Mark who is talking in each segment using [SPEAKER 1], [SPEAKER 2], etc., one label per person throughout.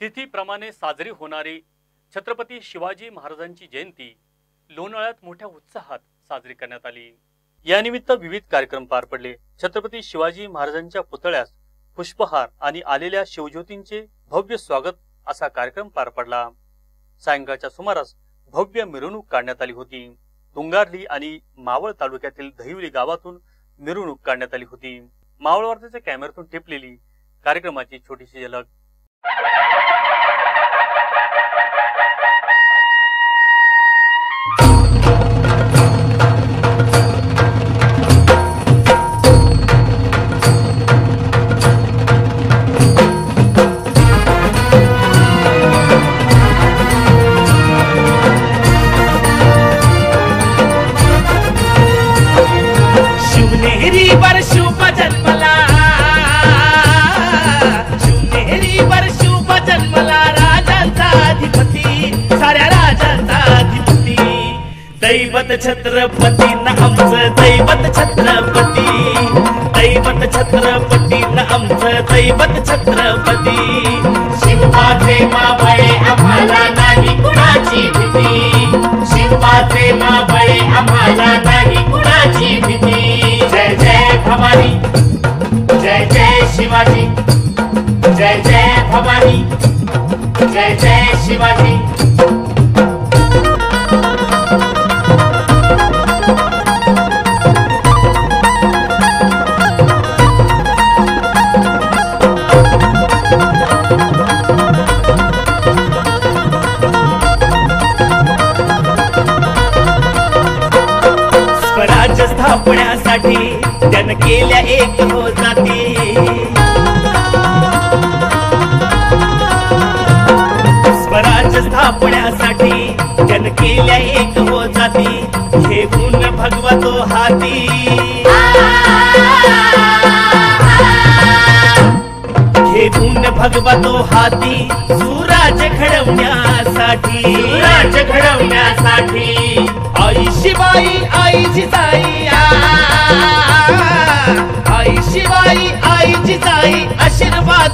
[SPEAKER 1] तिथीप्रमाणे साजरी होणारी छत्रपती शिवाजी महाराजांची जयंती लोणाळ्यात मोठ्या उत्साहात साजरी करण्यात आली. यानिमित्त विविध कार्यक्रम पार पडले. छत्रपती शिवाजी महाराजांच्या पुतळ्यास पुष्पहार आणि आलेल्या शिवज्योतींचे भव्य स्वागत असा कार्यक्रम पार पडला. सायंकाळच्या सुमारास भव्य मिरवणूक काढण्यात आली होती. तुंगारली आणि मावळ तालुक्यातील दहिवली गावातून मिरवणूक काढण्यात आली होती. मावळ वार्ताच्या कॅमेऱ्यातून टिपलेली कार्यक्रमाची छोटीशी झलक
[SPEAKER 2] शिवनेरी बरसू बदल दैवत छत्रपती न आमचं दैवत छत्रपती. दैवत छत्रपती न आमचं दैवत छत्रपती. शिवबाचे
[SPEAKER 3] मावळे आम्हाला नाही कुणाची भीती. शिवबाचे मावळे आम्हाला नाही कुणाची भीती.
[SPEAKER 2] जय
[SPEAKER 3] जय भवानी जय जय शिवाजी जय जय भवानी जय जय शिवाजी.
[SPEAKER 2] स्थापण्यासाठी त्यानं केल्या एक हो जाती. स्वराज्य स्थापण्यासाठी त्यानं केल्या एक हो जाती. घेऊन भगवतो हाती. घेऊन भगवतो हाती सुराज घडवण्यासाठी. राज्य घडवण्यासाठी. आई शिवाई आई जिजाई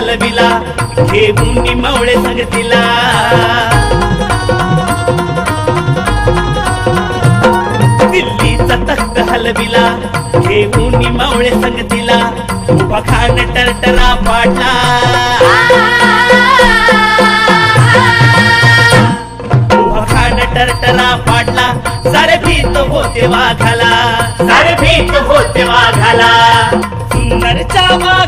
[SPEAKER 2] घालविला हलविला घेऊन मावळे सांगतीला. दिल्लीचा तख्त हलविला घेऊन मवळे संगतीला. उभा खान टरटरा पाडला. उभा खान टरटरा पाडला. सारे भीत होते वाघाला. सारे भीत होते वाघाला. सुंदरच्या वाघाला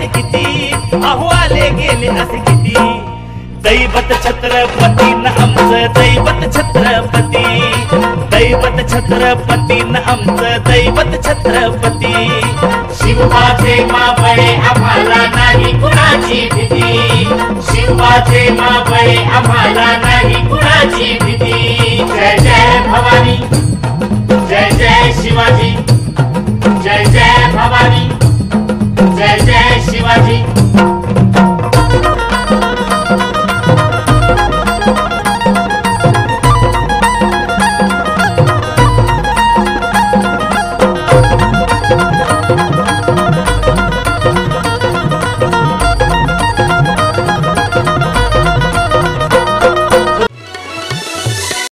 [SPEAKER 2] असे किती आले गेले असे किती? दैवत छत्रपती न आमचं दैवत छत्रपती. दैवत छत्रपती न आमचं दैवत छत्रपती. शिवबाचे मावळे
[SPEAKER 3] आम्हाला नाही कुणाची
[SPEAKER 2] भीती.
[SPEAKER 3] शिवबाचे
[SPEAKER 2] मावळे
[SPEAKER 3] आम्हाला नाही
[SPEAKER 2] कुणाची भीती.
[SPEAKER 3] जय जय भवानी. जय जय शिवाजी. जय जय Marie.